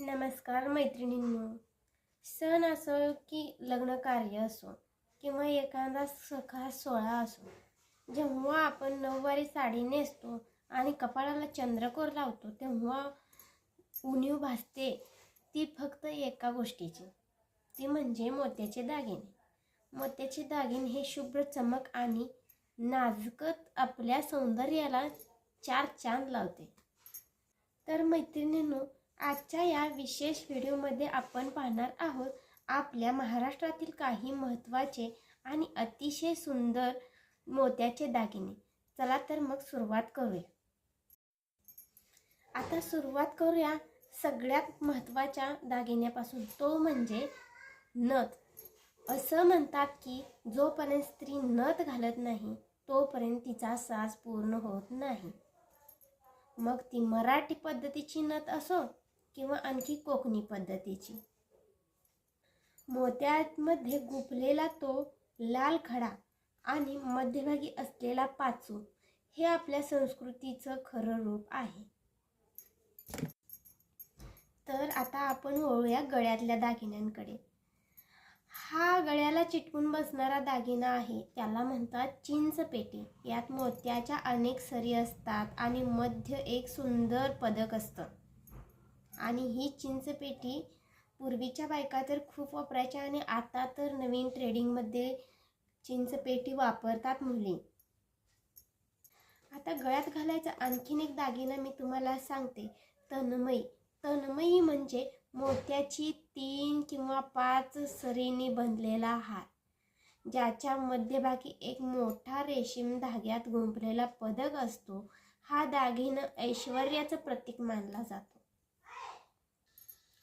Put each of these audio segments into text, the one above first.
नमस्कार मैत्रिणींनो. सण असो की लग्न कार्य असो किंवा एखादा सखा सोहळा असो जेव्हा आपण नऊवारी साडी नेसतो आणि कपाळाला चंद्रकोर लावतो तेव्हा उणीव भासते ती फक्त एका गोष्टीची. ती म्हणजे मोत्याचे दागिने. मोत्याचे दागिने हे शुभ्र चमक आणि नाजकत आपल्या सौंदर्याला चार चांद लावते. तर मैत्रिणींनो आजच्या या विशेष व्हिडिओमध्ये आपण पाहणार आहोत आपल्या महाराष्ट्रातील काही महत्त्वाचे आणि अतिशय सुंदर मोत्याचे दागिने. चला तर मग सुरुवात करूया. आता सुरुवात करूया सगळ्यात महत्त्वाच्या दागिन्यापासून. तो म्हणजे नथ. असं म्हणतात की जोपर्यंत स्त्री नथ घालत नाही तोपर्यंत तिचा साज पूर्ण होत नाही. मग ती मराठी पद्धतीची नथ असो किंवा आणखी कोकणी पद्धतीची. मोत्यामध्ये गुंफलेला तो लाल खडा आणि मध्यभागी असलेला पाचू हे आपल्या संस्कृतीचं खरं रूप आहे. तर आता आपण वळूया गळ्यातल्या दागिन्यांकडे. हा गळ्याला चिटकून बसणारा दागिना आहे. त्याला म्हणतात चिंच पेटी. यात मोत्याच्या अनेक सरी असतात आणि मध्य एक सुंदर पदक असतं. आणि ही चिंचपेटी पूर्वीच्या बायका तर खूप वापरायच्या आणि आता तर नवीन ट्रेडिंगमध्ये चिंचपेटी वापरतात मुली. आता गळ्यात घालायचा आणखीन एक दागिना मी तुम्हाला सांगते. तन्मयी. तन्मयी म्हणजे मोत्याची तीन किंवा पाच सरीने बनलेला हार ज्याच्या मध्यभागी एक मोठा रेशीम धाग्यात गुंफलेला पदक असतो. हा दागिना ऐश्वर्याचं प्रतीक मानला जातो.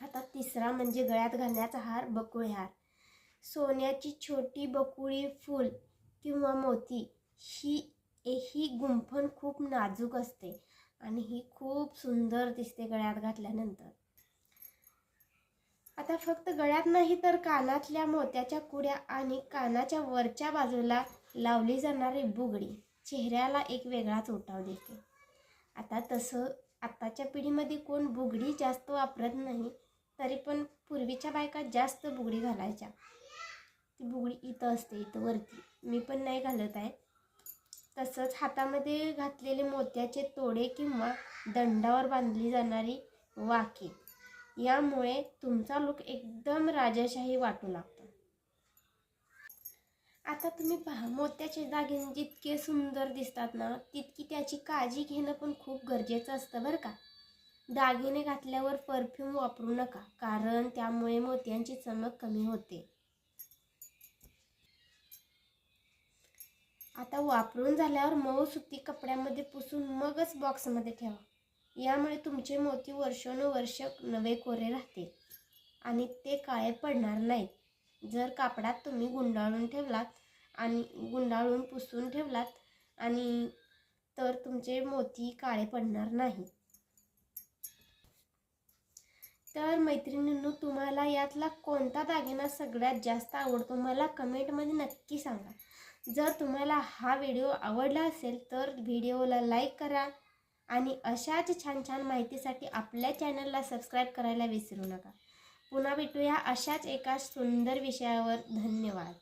आता तिसरा म्हणजे गळ्यात घालण्याचा हार बकुळे हार. सोन्याची छोटी बकुळी फूल किंवा मोती ही ही गुंफण खूप नाजूक असते आणि ही खूप सुंदर दिसते गळ्यात घातल्यानंतर. आता फक्त गळ्यात नाही तर कानातल्या मोत्याच्या कुड्या आणि कानाच्या वरच्या बाजूला लावली जाणारी बुगडी चेहऱ्याला एक वेगळाच उठाव देते. आता तसं आत्ताच्या पिढीमध्ये कोण बुगडी जास्त वापरत नाही तरी पण पूर्वीच्या बायका जास्त बुगडी घालायच्या. ती बुगडी इथं असते इथं वरती. मी पण नाही घालत आहे. तसंच हातामध्ये घातलेले मोत्याचे तोडे किंवा दंडावर बांधली जाणारी वाकी. यामुळे तुमचा लुक एकदम राजाशाही वाटू लागतो. आता तुम्ही पहा मोत्याचे दागिने जितके सुंदर दिसतात ना तितकी त्याची काळजी घेणं पण खूप गरजेचं असतं बरं का? दागिने घातल्यावर परफ्यूम वापरू नका कारण त्यामुळे मोत्यांची चमक कमी होते. आता वापरून झाल्यावर मऊ सुती कपड्यामध्ये पुसून मगच बॉक्समध्ये ठेवा. यामुळे तुमचे मोती वर्षानुवर्ष नवे कोरे राहतील आणि ते काळे पडणार नाहीत. जर कापडात तुम्ही गुंडाळून ठेवलात आणि गुंडाळून पुसून ठेवलात आणि तर तुमचे मोती काळे पडणार नाही तर मैत्रिणींनो तुम्हाला यातला कोणता दागिना सगळ्यात जास्त आवडतो मला कमेंटमध्ये नक्की सांगा. जर तुम्हाला हा व्हिडिओ आवडला असेल तर व्हिडिओला लाईक करा आणि अशाच छान छान माहितीसाठी आपल्या चॅनलला सबस्क्राईब करायला विसरू नका. पुन्हा भेटूया अशाच एका सुंदर विषयावर. धन्यवाद.